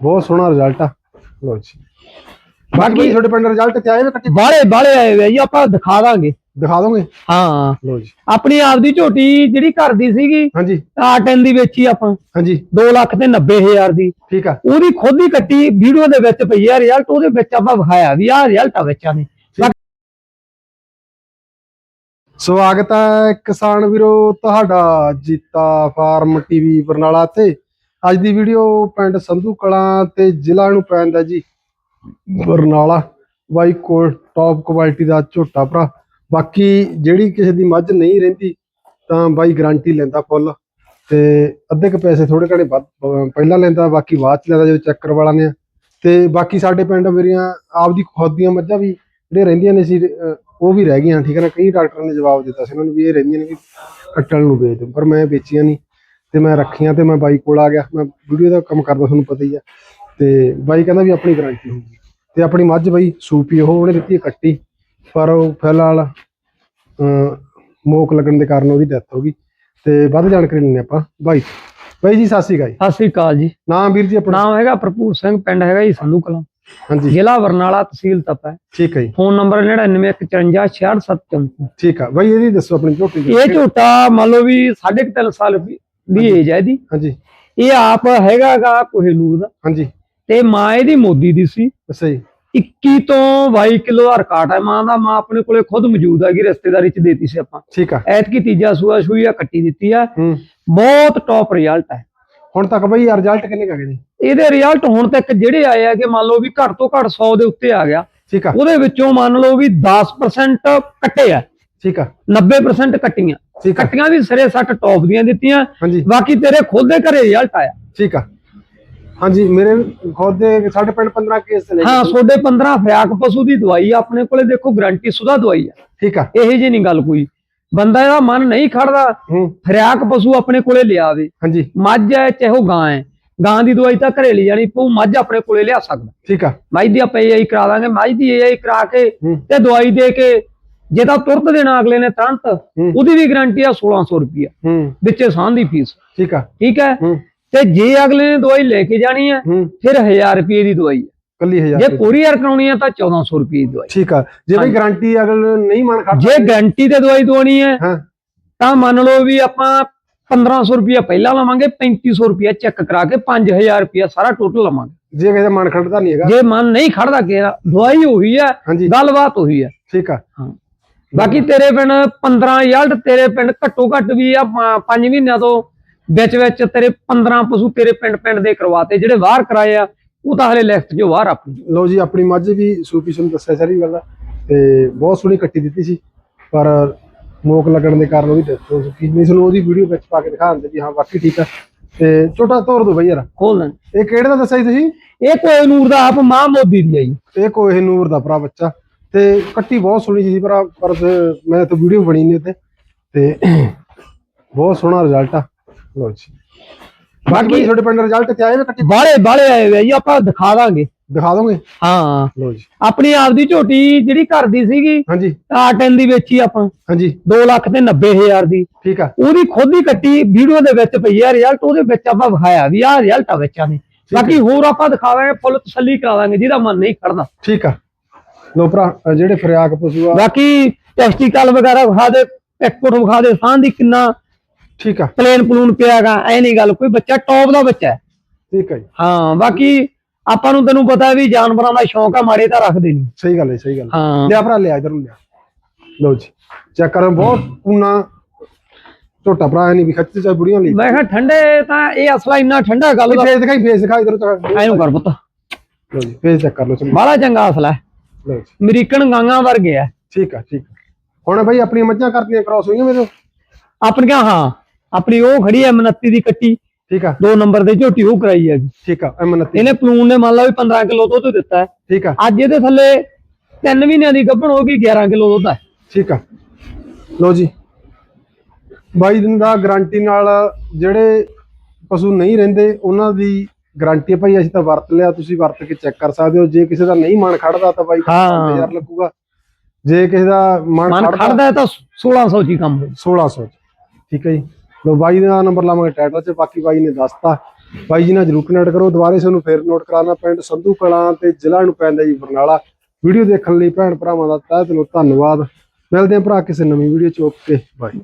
ਬਹੁਤ ਸੋਹਣਾ ਰਿਜ਼ਲਟ ਆ। ਲੋ ਜੀ। ਬਾਕੀ ਤੁਹਾਡੇ ਪਿੰਡ ਰਿਜ਼ਲਟ ਤੇ ਆਏ ਵੇ ਕੱਟੀ ਬਾਲੇ ਬਾਲੇ ਆਏ ਵੇ ਜੀ ਆਪਾਂ ਦਿਖਾ ਦਾਂਗੇ। ਦਿਖਾ ਦੋਗੇ? ਹਾਂ। ਲੋ ਜੀ। ਆਪਣੀ ਆਪਦੀ ਝੋਟੀ ਜਿਹੜੀ ਘਰ ਦੀ ਸੀਗੀ ਹਾਂਜੀ। ਆਟਨ ਦੀ ਵੇਚੀ ਆਪਾਂ। ਹਾਂਜੀ। 2 ਲੱਖ ਤੇ 90000 ਦੀ। ਠੀਕ ਆ। ਉਹਦੀ ਖੁਦ ਹੀ ਕੱਟੀ ਵੀਡੀਓ ਦੇ ਵਿੱਚ ਪਈ ਆ ਰਿਜ਼ਲਟ ਉਹਦੇ ਵਿੱਚ ਆਪਾਂ ਵਿਖਾਇਆ ਵੀ ਆਹ ਰਿਜ਼ਲਟ ਆ ਬੱਚਾ ਨੇ ਸਵਾਗਤ ਹੈ ਕਿਸਾਨ ਵੀਰੋ ਤੁਹਾਡਾ ਜੀਤਾ ਫਾਰਮ ਟੀਵੀ ਬਰਨਾਲਾ ਤੇ। ਅੱਜ ਦੀ ਵੀਡੀਓ ਪਿੰਡ ਸੰਧੂ ਕਲਾਂ ਤੇ ਜ਼ਿਲ੍ਹਾ ਨੂੰ ਪੈਂਦਾ ਜੀ। ਬਰਨਾਲਾ, ਬਾਈ ਕੋਲ ਟੌਪ ਕੁਆਲਿਟੀ ਦਾ ਝੋਟਾ ਭਰਾ। ਬਾਕੀ ਜਿਹੜੀ ਕਿਸੇ ਦੀ ਮੱਝ ਨਹੀਂ ਰਹਿੰਦੀ, ਤਾਂ ਬਾਈ ਗਾਰੰਟੀ ਲੈਂਦਾ ਫੁੱਲ। ਤੇ ਅੱਧੇ ਕ ਪੈਸੇ ਥੋੜੇ ਘਣੇ ਵੱਧ ਪਹਿਲਾਂ ਲੈਂਦਾ, ਬਾਕੀ ਬਾਅਦ ਚ ਲੈਂਦਾ ਜਦੋਂ ਚੱਕਰ ਕਰਵਾ ਨੇ। ਆ ਤੇ ਬਾਕੀ ਸਾਡੇ ਪਿੰਡ ਮੇਰੀਆਂ ਆਪਦੀ ਖੁਦ ਦੀਆਂ ਮੱਝਾਂ ਵੀ ਜਿਹੜੇ ਰਹਿੰਦੀਆਂ ਨੇ ਸੀ ਉਹ ਵੀ ਰਹਿ ਗਈਆਂ। ਠੀਕ ਹੈ ਨਾ, ਕਈ ਡਾਕਟਰਾਂ ਨੇ ਜਵਾਬ ਦਿੱਤਾ ਸੀ ਉਹਨਾਂ ਨੂੰ ਵੀ ਇਹ ਰਹਿੰਦੀਆਂ ਨੇ ਵੀ ਕੱਟਣ ਨੂੰ ਵੇਚ ਦਿਓ, ਪਰ ਮੈਂ ਵੇਚੀਆਂ ਨਹੀਂ। ਤੇ ਮੈਂ ਰੱਖੀਆਂ ਤੇ ਮੈਂ ਬਾਈ ਕੋਲ ਆ ਗਿਆ। ਮੈਂ ਵੀਡੀਓ ਦਾ ਕੰਮ ਕਰਦਾ ਤੁਹਾਨੂੰ ਪਤਾ ਹੀ ਆ। ਤੇ ਬਾਈ ਕਹਿੰਦਾ ਵੀ ਆਪਣੀ ਗਾਰੰਟੀ ਹੋਊਗੀ। ਤੇ ਆਪਣੀ ਮੱਝ ਬਾਈ ਸੂਪੀ ਉਹ ਉਹਨੇ ਦਿੱਤੀ ਕੱਟੀ। ਪਰ ਉਹ ਫਿਲਹਾਲ ਮੋਕ ਲੱਗਣ ਦੇ ਕਾਰਨ ਉਹਦੀ ਡੈਥ ਹੋ ਗਈ। ਤੇ ਵੱਧ ਜਾਣਕਾਰੀ ਲੈਣੇ ਆਪਾਂ। ਬਾਈ ਬਾਈ ਜੀ ਸਤਿ ਸ਼੍ਰੀ ਅਕਾਲ ਜੀ। ਸਤਿ ਸ੍ਰੀ ਅਕਾਲ ਜੀ। ਨਾਮ ਵੀਰ ਜੀ ਆਪਣਾ? ਨਾਮ ਹੈਗਾ ਭਰਪੂਰ ਸਿੰਘ ਪਿੰਡ ਹੈਗਾ ਜੀ ਸੰਧੂ ਕਲਾਂ। ਹਾਂਜੀ। ਜ਼ਿਲ੍ਹਾ ਬਰਨਾਲਾ ਤਹਿਸੀਲ ਤਪਾ ਠੀਕ ਹੈ ਜੀ। ਫੋਨ ਨੰਬਰ 9915566734 ਠੀਕ ਆ। ਬਾਈ ਇਹਦੀ ਦੱਸੋ ਆਪਣੀ ਝੋਟੀ ਇਹ ਝੋਟਾ ਮੰਨ ਲਓ ਵੀ 3.5 ਸਾਲ ਦੀ ਏਜ ਹੈ ਇਹਦੀ। ਹਾਂਜੀ। ਇਹ ਆਪ ਹੈਗਾਗਾ ਕੋਹੇਨੂਰ ਦਾ। ਹਾਂਜੀ। ਤੇ ਮਾਂ ਇਹਦੀ ਮੋਦੀ ਦੀ ਸੀ। ਅੱਛਾ ਜੀ। 21 ਤੋਂ 22 ਕਿਲੋ ਦਾ ਰਿਕਾਰਡ ਹੈ ਮਾਂ ਦਾ ਮਾਂ ਆਪਣੇ ਕੋਲੇ ਖੁਦ ਮੌਜੂਦ ਹੈਗੀ ਰਿਸ਼ਤੇਦਾਰੀ ਚ ਦੇਤੀ ਸੀ ਆਪਾਂ। ਠੀਕ ਆ। ਐਤਕੀ ਤੀਜਾ ਸੂਆ ਸੂਈ ਆ ਕੱਟੀ ਦਿੱਤੀ ਆ। ਹੂੰ। ਬਹੁਤ ਟੌਪ ਰਿਜ਼ਲਟ ਹੈ ਹੁਣ ਤੱਕ ਬਾਈ ਰਿਜ਼ਲਟ ਕਿੰਨੇ ਕਾ ਗਏ ਨੇ ਇਹਦੇ ਰਿਜ਼ਲਟ ਹੁਣ ਤੱਕ ਜਿਹੜੇ ਆਏ ਆ ਕਿ ਮੰਨ ਲਓ ਵੀ ਘੱਟ ਤੋਂ ਘੱਟ 100 ਦੇ ਉੱਤੇ ਆ ਗਿਆ। ਠੀਕ ਆ। ਉਹਦੇ ਵਿੱਚੋਂ ਮੰਨ ਲਓ ਵੀ 10% ਕੱਟੇ ਆ। ਠੀਕ ਆ। 90% ਕੱਟੀਆਂ। ਠੀਕ ਆ ਕੱਟੀਆਂ ਵੀ ਸਿਰੇ ਸੱਟ ਟੌਪ ਦੀਆਂ ਦਿੱਤੀਆਂ। ਹਾਂਜੀ। ਬਾਕੀ ਤੇਰੇ ਖੁਦ ਦੇ ਘਰੇ ਰਿਜ਼ਲਟ ਆਇਆ। ਠੀਕ ਆ। ਹਾਂਜੀ ਮੇਰੇ ਖੁਦ ਦੇ ਸਾਡੇ ਪਿੰਡ 15 ਕੇਸ ਚਲੇ ਹਾਂ ਤੁਹਾਡੇ 15 ਫਰਿਆਕ ਪਸ਼ੂ ਦੀ ਦਵਾਈ ਆ ਆਪਣੇ ਕੋਲੇ ਦੇਖੋ ਗਾਰੰਟੀ ਸੁਦਾ ਦਵਾਈ ਆ। ਠੀਕ ਆ। ਇਹੋ ਜਿਹੀ ਨਹੀਂ ਗੱਲ ਕੋਈ। ਬੰਦਾ ਇਹਦਾ ਮਨ ਨਹੀਂ ਖੜਦਾ ਹੂੰ। ਫਰਿਆਕ ਪਸ਼ੂ ਆਪਣੇ ਕੋਲੇ ਲਿਆਵੇ। ਹਾਂਜੀ। ਮੱਝ ਹੈ ਚਾਹੇ ਉਹ ਗਾਂ ਹੈ। ਗਾਂ ਦੀ ਦਵਾਈ ਤਾਂ ਘਰੇ ਲਈ ਜਾਣੀ ਪਊ ਮੱਝ ਆਪਣੇ ਕੋਲੇ ਲਿਆ ਸਕਦਾ। ਠੀਕ ਆ। ਮੱਝ ਦੀ ਆਪਾਂ ਇਹ ਕਰਾ ਦਾਂਗੇ ਮੱਝ ਦੀ ਇਹ ਕਰਾ ਕੇ ਹੂੰ। ਤੇ ਦਵਾਈ ਦੇ ਕੇ ਜੇ ਤਾਂ ਤੁਰਤ ਦੇਣਾ ਅਗਲੇ ਨੇ ਤੁਰੰਤ ਉਹਦੀ ਵੀ ਗਾਰੰਟੀ ਆ 1600 ਰੁਪਿਆ ਵਿੱਚੇ ਸਾਂ ਦੀ ਫੀਸ ਠੀਕ ਆ। ਠੀਕ ਹੈ? ਤੇ ਜੇ ਅਗਲੇ ਨੇ ਦਵਾਈ ਲੈ ਕੇ ਜਾਣੀ ਹੈ ਫਿਰ 1000 ਰੁਪਏ ਦੀ ਦਵਾਈ ਹੈ। ਕੱਲੀ ਹਜ਼ਾਰ ਜੇ ਰੁਪਏ। ਕੋਰੀਅਰ ਕਰਾਉਣੀ ਹੈ ਤਾਂ 1400 ਰੁਪਏ ਦੀ ਦਵਾਈ। ਠੀਕ ਆ। ਜੇ ਬਈ ਗਾਰੰਟੀ ਅਗਲ ਨਹੀਂ ਮਨ ਖੜਦਾ ਜੇ ਗਾਰੰਟੀ ਤੇ ਦਵਾਈ ਦਵਾਉਣੀ ਹੈ ਤਾਂ ਮੰਨ ਲਓ ਵੀ ਆਪਾਂ 1500 ਰੁਪਏ ਪਹਿਲਾਂ ਲਵਾਂਗੇ 3500 ਰੁਪਏ ਚੈੱਕ ਕਰਾ ਕੇ 5000 ਰੁਪਏ ਸਾਰਾ ਟੋਟਲ ਲਵਾਂਗੇ। ਜੇ ਕਿਸੇ ਦਾ ਮਨ ਖੜਦਾ ਨਹੀਂ ਹੈਗਾ। ਜੇ ਮਨ ਨਹੀਂ ਖੜਦਾ ਕਿਹੜਾ ਦਵਾਈ ਉਹੀ ਹੈ ਗੱਲਬਾਤ ਉਹੀ ਹੈ। ਠੀਕ ਆ। ਹਾਂ। ਬਾਕੀ ਤੇਰੇ ਪਿੰਡ 15 ਰਿਜ਼ਲਟ ਤੇਰੇ ਪਿੰਡ ਘੱਟੋ ਘੱਟ ਵੀ ਆ 5 ਮਹੀਨਿਆਂ ਤੋਂ ਵਿੱਚ ਵਿੱਚ ਤੇਰੇ 15 ਪਸ਼ੂ ਤੇਰੇ ਪਿੰਡ ਪਿੰਡ ਦੇ ਕਰਵਾਤੇ ਜਿਹੜੇ ਬਾਹਰ ਕਰਾਏ ਆ ਉਹ ਤਾਂ ਹਲੇ ਲਿਖਤ ਜੋ ਬਾਹਰ ਆਪਣੀ। ਲਓ ਜੀ ਆਪਣੀ ਮੱਝ ਵੀ ਸੂਪੀ ਨੂੰ ਦੱਸਿਆ ਸਾਰੀ ਗੱਲ ਆ ਤੇ ਬਹੁਤ ਸੋਹਣੀ ਕੱਟੀ ਦਿੱਤੀ ਸੀ ਪਰ ਮੋਕ ਲੱਗਣ ਦੇ ਕਾਰਨ ਉਹਦੀ ਡੈਥ ਹੋ ਚੁੱਕੀ ਨਹੀਂ ਤੁਹਾਨੂੰ ਉਹਦੀ ਵੀਡੀਓ ਵਿੱਚ ਪਾ ਕੇ ਦਿਖਾ ਦਿੰਦੇ ਵੀ ਹਾਂ ਵਾਕਈ ਠੀਕ ਆ। ਤੇ ਛੋਟਾ ਤੋਰ ਦੋ ਬਈ ਯਾਰ ਖੋਲ ਦੇਣ ਇਹ ਕਿਹੜੇ ਦਾ ਦੱਸਿਆ ਸੀ ਤੁਸੀਂ? ਇਹ ਕੋਈ ਨੂਰ ਦਾ ਆਪ ਮਾਂ ਮੋਦੀ ਦੀ ਆਈ ਇਹ ਕੋਹ ਨੂਰ ਦਾ ਭਰਾ ਬੱਚਾ। ਤੇ ਕੱਟੀ ਬਹੁਤ ਸੋਹਣੀ ਭਰਾ ਪਰ ਫਿਰ ਮੈਂ ਤਾਂ ਵੀਡੀਓ ਬਣੀ ਨਹੀਂ ਉੱਤੇ। ਤੇ ਬਹੁਤ ਸੋਹਣਾ ਰਿਜ਼ਲਟ ਆ। ਲਓ ਜੀ। ਬਾਕੀ ਤੁਹਾਡੇ ਪਿੰਡ ਰਿਜ਼ਲਟ ਤੇ ਆਏ ਵੇ ਕੱਟੀ? ਬਾਲੇ ਬਾਲੇ ਆਏ ਵੇ ਜੀ ਆਪਾਂ ਦਿਖਾ ਦਾਂਗੇ। ਦਿਖਾ ਦੋਗੇ? ਹਾਂ। ਲਓ ਜੀ। ਆਪਣੀ ਆਪਦੀ ਝੋਟੀ ਜਿਹੜੀ ਘਰ ਦੀ ਸੀਗੀ ਹਾਂਜੀ। ਆਟਨ ਦੀ ਵੇਚੀ ਆਪਾਂ। ਹਾਂਜੀ। 2 ਲੱਖ ਤੇ 90000 ਦੀ। ਠੀਕ ਆ। ਉਹਦੀ ਖੁਦ ਹੀ ਕੱਟੀ ਵੀਡੀਓ ਦੇ ਵਿੱਚ ਪਈ ਆ ਰਿਜ਼ਲਟ ਉਹਦੇ ਵਿੱਚ ਆਪਾਂ ਵਿਖਾਇਆ ਵੀ ਆਹ ਰਿਜ਼ਲਟ ਆ ਬੱਚਾ ਨੇ। ਬਾਕੀ ਹੋਰ ਆਪਾਂ ਦਿਖਾਵਾਂਗੇ ਫੁੱਲ ਤਸੱਲੀ ਕਰਾਵਾਂਗੇ ਜਿਹਦਾ ਮਨ ਨਹੀਂ ਖੜਦਾ। ਠੀਕ ਆ। ਲੋ ਭਰਾ ਅਹ ਜਿਹੜੇ ਫਰਿਆਕ ਪਸ਼ੂ ਆ। ਬਾਕੀ ਟੈਸਟੀਕਲ ਵਗੈਰਾ ਵਿਖਾ ਦੇ ਪੈਕਪੋਰਟ ਵਿਖਾ ਦੇ ਸਾਹ ਦੀ ਕਿੰਨਾ ਠੀਕ ਆ। ਪਲੇਨ ਪਲੂਨ ਪਿਆਗਾ ਐ ਨਹੀਂ ਗੱਲ ਕੋਈ ਬੱਚਾ ਟੌਪ ਦਾ ਬੱਚਾ ਹੈ। ਠੀਕ ਆ ਜੀ। ਹਾਂ ਬਾਕੀ ਆਪਾਂ ਨੂੰ ਤੈਨੂੰ ਪਤਾ ਵੀ ਜਾਨਵਰਾਂ ਦਾ ਸ਼ੌਂਕ ਆ ਮਾੜੇ ਤਾਂ ਰੱਖਦੇ ਨਹੀਂ। ਸਹੀ ਗੱਲ ਹੈ ਸਹੀ ਗੱਲ ਹੈ। ਲਿਆ ਭਰਾ ਲਿਆ ਇਧਰ ਨੂੰ ਲਿਆ। ਲਓ ਜੀ ਚੈੱਕ ਕਰੋ ਬਹੁਤ ਪੂਨਾ ਝੋਟਾ ਭਰਾ ਨਹੀਂ ਵੀ ਖੱਚ ਚਾ ਬੁੜੀਆਂ ਲਈ। ਮੈਂ ਕਿਹਾ ਠੰਡੇ ਤਾਂ ਇਹ ਅਸਲਾ ਇੰਨਾ ਠੰਡਾ ਗੱਲ ਦਾ ਫੇਸ ਦਿਖਾਈ ਫੇਸ ਦਿਖਾਈ ਇਧਰ ਤੱਕ ਐਨੂੰ ਕਰ ਪੁੱਤ। ਲਓ ਜੀ ਫੇਸ ਚੈੱਕ ਕਰ ਲਓ ਬੜਾ ਚੰਗਾ ਅਸਲਾ ਹੈ। ਲਓ ਜੀ। ਅਮਰੀਕਨ ਗਾਂਗਾ ਵਰਗੇ ਆ। ਠੀਕ ਆ ਠੀਕ ਆ। ਹੁਣ ਬਈ ਆਪਣੀਆਂ ਮੱਝਾਂ ਕਰਦੀਆਂ ਕ੍ਰਾਸ ਹੋਈਆਂ ਮੇਰੇ ਆਪਣੀਆਂ ਹਾਂ। ਆਪਣੀ ਉਹ ਖੜੀ ਐ 29 ਦੀ ਕੱਟੀ। ਠੀਕ ਆ। ਦੋ ਨੰਬਰ ਦੇ ਝੋਟੀ ਉਹ ਕਰਾਈ ਹੈਗੀ ਠੀਕ ਆ M29 ਇਹਨੇ ਪਲੂਨ ਨੇ ਮੰਨ ਲਾ ਵੀ 15 ਕਿਲੋ ਦੁੱਧ ਦਿੱਤਾ ਹੈ। ਠੀਕ ਆ। ਅੱਜ ਇਹਦੇ ਥੱਲੇ 3 ਮਹੀਨਿਆਂ ਦੀ ਗੱਭਣ ਹੋ ਗਈ 11 ਕਿਲੋ ਦੁੱਧ ਹੈ ਠੀਕ ਆ। ਲਓ ਜੀ। ਬਾਈ ਦਿਨ ਦਾ ਗਾਰੰਟੀ ਨਾਲ ਜਿਹੜੇ ਪਸ਼ੂ ਨਹੀਂ ਰਹਿੰਦੇ ਉਹਨਾਂ ਦੀ ਗਾਰੰਟੀ ਭਾਈ ਅਸੀਂ ਤਾਂ ਵਰਤ ਲਿਆ ਤੁਸੀਂ ਵਰਤ ਕੇ ਚੈੱਕ ਕਰ ਸਕਦੇ ਹੋ। ਜੇ ਕਿਸੇ ਦਾ ਨਹੀਂ ਮਨ ਖੜਦਾ ਤਾਂ ਬਾਈ ਹਾਂ। ਹਜ਼ਾਰ ਲੱਗੂਗਾ। ਜੇ ਕਿਸੇ ਦਾ ਮਨ ਖੜਦਾ ਹੈ ਤਾਂ 1600 ਜੀ ਕੰਮ ਹੋ 1600 ਚ। ਠੀਕ ਹੈ ਜੀ। ਲੋ ਬਾਈ ਦਾ ਨੰਬਰ ਲਾਵਾਂਗੇ ਟਾਈਟਲ 'ਚ ਬਾਕੀ ਬਾਈ ਨੇ ਦੱਸਤਾ। ਬਾਈ ਜੀ ਨਾਲ ਜਰੂਰ ਕਨੈਕਟ ਕਰੋ ਦੁਬਾਰੇ ਤੁਹਾਨੂੰ ਫੇਰ ਨੋਟ ਕਰਾਉਣਾ ਪਿੰਡ ਸੰਧੂ ਕਲਾਂ ਤੇ ਜ਼ਿਲ੍ਹਾ ਨੂੰ ਪੈਂਦਾ ਜੀ ਬਰਨਾਲਾ। ਵੀਡੀਓ ਦੇਖਣ ਲਈ ਭੈਣ ਭਰਾਵਾਂ ਦਾ ਤਹਿ ਦਿਲੋਂ ਧੰਨਵਾਦ। ਮਿਲਦੇ ਹਾਂ ਭਰਾ ਕਿਸੇ ਨਵੀਂ ਵੀਡੀਓ ਚ ਓਕੇ ਬਾਏ